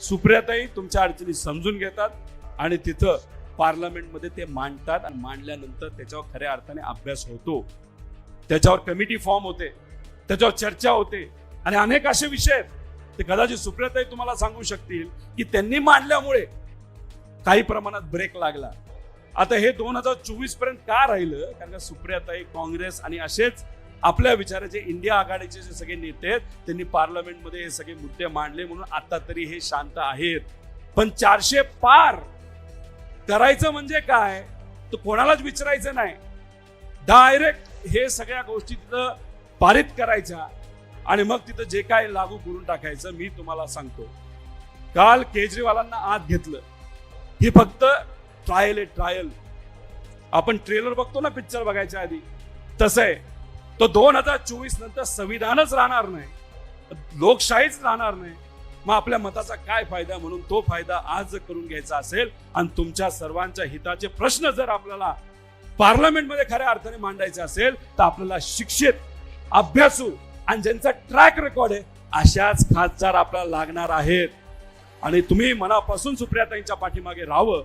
सुप्रियाताई तुमच्या अडचणी समजून घेतात आणि तिथं पार्लमेंटमध्ये ते मांडतात. आणि मांडल्यानंतर त्याच्यावर खऱ्या अर्थाने अभ्यास होतो. त्याच्यावर कमिटी फॉर्म होते. त्याच्यावर चर्चा होते. आणि अनेक असे विषय आहेत. ते कदाचित सुप्रियाताई तुम्हाला सांगू शकतील की त्यांनी मांडल्यामुळे काही प्रमाणात ब्रेक लागला. आता हे दोन हजार चोवीसपर्यंत का राहिलं? कारण का सुप्रियाताई काँग्रेस आणि असेच आपल्या विचाराचे इंडिया आघाडीचे जे सगळे नेते आहेत त्यांनी पार्लमेंटमध्ये हे सगळे मुद्दे मांडले म्हणून आता तरी हे शांत आहेत. पण चारशे पार करायचं म्हणजे काय? तर कोणालाच विचारायचं नाही. डायरेक्ट हे सगळ्या गोष्टी तिथं पारित करायच्या आणि मग तिथं जे काय लागू करून टाकायचं मी तुम्हाला सांगतो. काल केजरीवालांना आत घेतलं. ही फक्त ट्रायल आहे ट्रायल आपण ट्रेलर बघतो ना पिक्चर बघायच्या आधी. तसं आहे. तो दोन हजार चोवीस नंतर संविधानच राहणार नाही. लोकशाहीच राहणार नाही. मग आपल्या मताचा काय फायदा म्हणून तो फायदा आज जर करून घ्यायचा असेल आणि तुमच्या सर्वांच्या हिताचे प्रश्न जर आपल्याला पार्लमेंटमध्ये खऱ्या अर्थाने मांडायचे असेल तर आपल्याला शिक्षित अभ्यासू आणि ज्यांचा ट्रॅक रेकॉर्ड आहे अशाच खासदार आपल्याला लागणार आहेत. आणि तुम्ही मनापासून सुप्रियाताईंच्या पाठीमागे राहावं.